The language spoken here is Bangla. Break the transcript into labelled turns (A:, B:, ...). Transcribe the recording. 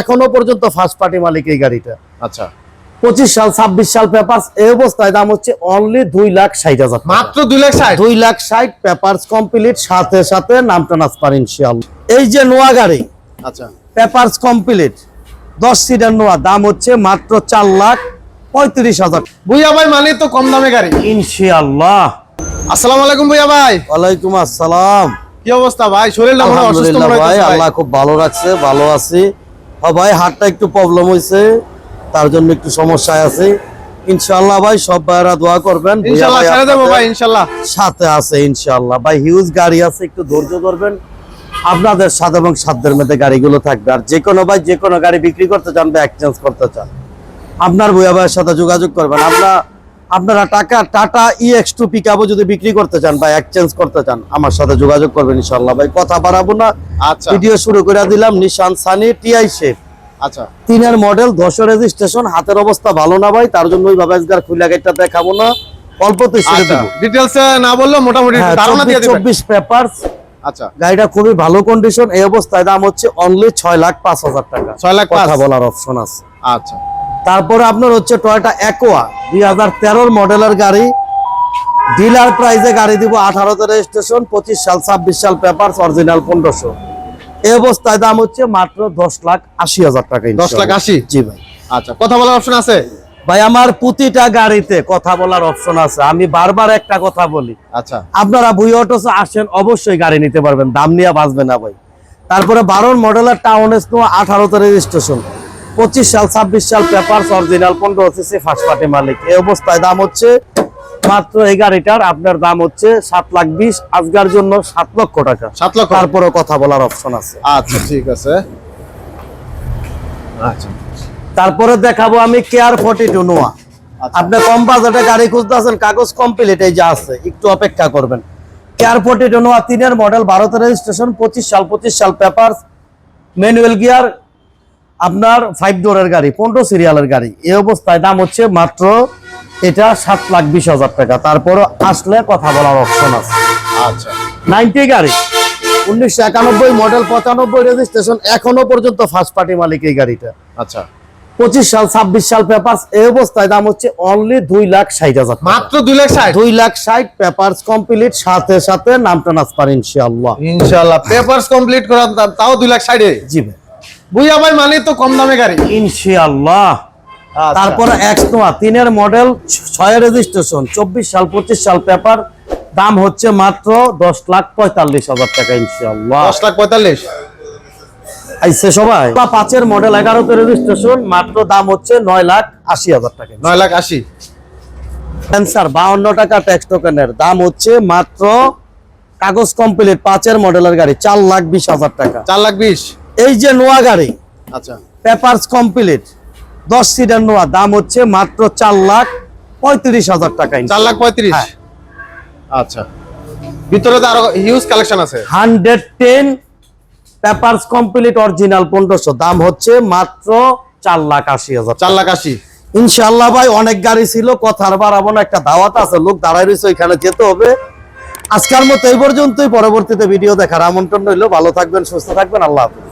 A: এখনও পর্যন্ত ফার্স্ট পার্টি মালিক এই গাড়িটা।
B: আচ্ছা।
A: পঁচিশ সাল ছাব্বিশ সাল পেপার এই অবস্থায় দাম হচ্ছে অনলি দুই লাখ ষাট হাজার
B: মাত্র দুই লাখ ষাট?
A: দুই লাখ ষাট পেপারস কমপ্লিট সাথে সাথে নাম ট্রান্সফার ইনশাআল্লাহ এই যে নোয়া গাড়ি
B: আচ্ছা।
A: পেপারস কমপ্লিট দশ সিটার নোয়া দাম হচ্ছে মাত্র চার লাখ পঁয়ত্রিশ হাজার।
B: ভুইয়া ভাই মানে তো কম দামে গাড়ি।
A: ইনশাআল্লাহ।
B: আসসালামু আলাইকুম ভুইয়া ভাই।
A: ওয়ালাইকুম আসসালাম।
B: কি অবস্থা ভাই?
A: ভাই
B: ভাই।
A: আল্লাহ খুব ভালো রাখছে ভালো আছি। হ্যাঁ ভাই হাতটা একটু প্রবলেম হয়েছে তার জন্য একটু সমস্যায় আছে। ইনশাআল্লাহ ভাই সব ভাইরা দোয়া করবেন। সাথে আছে ইনশাআল্লাহ। ভাই হিউজ গাড়ি আছে একটু ধৈর্য ধরবেন। আপনাদের সাথে এবং সাধ্যের মধ্যে গাড়িগুলো থাকবে। আর যে কোনো ভাই যে কোনো গাড়ি বিক্রি করতে চান বা এক্সচেঞ্জ করতে চান আপনার ভূয়া ভাইয়ের সাথে যোগাযোগ করবেন। আপনারা আপনারা টাকা Tata E X two pick যদি বিক্রি করতে চান বা এক্সচেঞ্জ করতে চান আমার সাথে যোগাযোগ করবেন ইনশাআল্লাহ। ভাই কথা বাড়াবো না।
B: আচ্ছা।
A: ভিডিও শুরু করে দিলাম নিশান সানি টিআই শেপ
B: আচ্ছা।
A: তিনের মডেল দশ রেজিস্ট্রেশন হাতের অবস্থা ভালো না ভাই তার জন্য ওইভাবে আজকাল খুলে গেটটা দেখাবো না। অল্পতে ছেড়ে দেবো।
B: ডিটেলস না বললেও মোটামুটি
A: হ্যাঁ,
B: ধারণা দিয়ে দিবেন।
A: চব্বিশ পেপার
B: আচ্ছা।
A: গাড়িটা খুবই ভালো কন্ডিশন এই অবস্থায় দাম হচ্ছে অনলি ছয় লাখ পাঁচ হাজার টাকা।
B: ছয় লাখ
A: কথা বলার অপশন আছে।
B: আচ্ছা।
A: তারপরে আপনার হচ্ছে টয়টা একোয়া দুই হাজার তেরোর মডেলের গাড়ি। ডিলার প্রাইজে গাড়ি দিব আঠারোতে রেজিস্ট্রেশন পঁচিশ সাল ছাব্বিশ সাল পেপার অরিজিনাল পনেরোশো। এই অবস্থায় দাম হচ্ছে মাত্র দশ লাখ আশি হাজার টাকা
B: 10 লাখ আশি?
A: জি ভাই।
B: আচ্ছা কথা বলার অপশন আছে?
A: ভাই আমার প্রতিটা গাড়িতে কথা বলার অপশন আছে। আমি বারবার একটা কথা বলি।
B: আচ্ছা।
A: আপনারা বুই অটোস আসেন অবশ্যই গাড়ি নিতে পারবেন। দাম নিয়ে বাঁচবে না ভাই। তারপরে বারোর মডেলের টাউন এস আঠারোতে রেজিস্ট্রেশন পঁচিশ সাল ছাব্বিশ সাল পেপার অরিজিনাল পনেরো হচ্ছে ফার্স্ট পার্টি মালিক। এই অবস্থায় দাম হচ্ছে মাত্র এই গাড়িটার আপনার দাম হচ্ছে সাত লাখ বিশ আজকের জন্য সাত লক্ষ টাকা।
B: সাত লক্ষ
A: তারপরে কথা বলার অপশন আছে।
B: আচ্ছা ঠিক আছে। আচ্ছা।
A: তারপরে দেখাবো আমি কেয়ার ফর্টি টু নোয়া। আপনি কম বাজেটে গাড়ি খুঁজতেছেন কাগজ কমপ্লিট এই যা আছে একটু অপেক্ষা করবেন। কেয়ার ফর্টি টু নোয়া তিনের মডেল ভারতের রেজিস্ট্রেশন পঁচিশ সাল পঁচিশ সাল পেপার ম্যানুয়াল গিয়ার আপনার ফাইভ ডোরের গাড়ি পনেরো সিরিয়ালের গাড়ি। এই অবস্থায় দাম হচ্ছে মাত্র এটা সাত লাখ বিশ হাজার টাকা। তারপরও আসলে কথা বলার অপশন আছে।
B: আচ্ছা।
A: নাইনটি গাড়ি উনিশশো একানব্বই মডেল পঁচানব্বই রেজিস্ট্রেশন এখনও পর্যন্ত ফার্স্ট পার্টি মালিক এই গাড়িটা।
B: আচ্ছা।
A: পঁচিশ সাল ছাব্বিশ সাল পেপার এই অবস্থায় দাম হচ্ছে অনলি দুই লাখ ষাট হাজার
B: মাত্র দুই লাখ ষাট?
A: দুই লাখ ষাট পেপার কমপ্লিট সাথে সাথে নাম ট্রান্সফার ইনশাল্লাহ
B: ইনশাল্লাহ পেপার কমপ্লিট করা তাও দুই লাখ ষাটে?
A: জি ভাই।
B: ভুইয়া ভাই মানে তো কম দামে গাড়ি।
A: ইনশাআল্লাহ।
B: আচ্ছা।
A: তারপরে এক্সনোয়া তিনের মডেল ছয় রেজিস্ট্রেশন চব্বিশ সাল পঁচিশ সাল পেপার দাম হচ্ছে মাত্র দশ লাখ পঁয়তাল্লিশ হাজার টাকা ইনশাআল্লাহ।
B: দশ লাখ পঁয়তাল্লিশ?
A: আইসে সবাই। বা পাঁচের মডেল এগারোতে রেজিস্ট্রেশন মাত্র দাম হচ্ছে নয় লাখ আশি হাজার টাকা
B: নয় লাখ আশি?
A: বাউন্ন টাকা ট্যাক্স টোকেনের দাম হচ্ছে মাত্র কাগজ কমপ্লিট পাঁচের মডেলের গাড়ি চার লাখ বিশ হাজার টাকা।
B: চার লাখ বিশ?
A: এই যে নোয়া গাড়ি
B: আচ্ছা।
A: পেপারস কমপ্লিট দশ সিটের নোয়া দাম হচ্ছে মাত্র চার লাখ পঁয়ত্রিশ হাজার টাকা
B: চার লাখ পঁয়ত্রিশ?
A: হ্যাঁ।
B: আচ্ছা। ভিতরে তো আরও হিউজ কালেকশন আছে।
A: Hundred ten papers complete original পনেরোশো দাম হচ্ছে মাত্র চার লাখ আশি হাজার
B: চার লাখ আশি।
A: ইনশাল্লাহ ভাই অনেক গাড়ি ছিল কথার বাড়াবো না একটা দাওয়াত আছে লোক দাঁড়ায় রয়েছে ওইখানে যেতে হবে। আজকের মতো এই পর্যন্তই পরবর্তীতে ভিডিও দেখার আমন্ত্রণ রইল। ভালো থাকবেন সুস্থ থাকবেন আল্লাহ হাফিজ।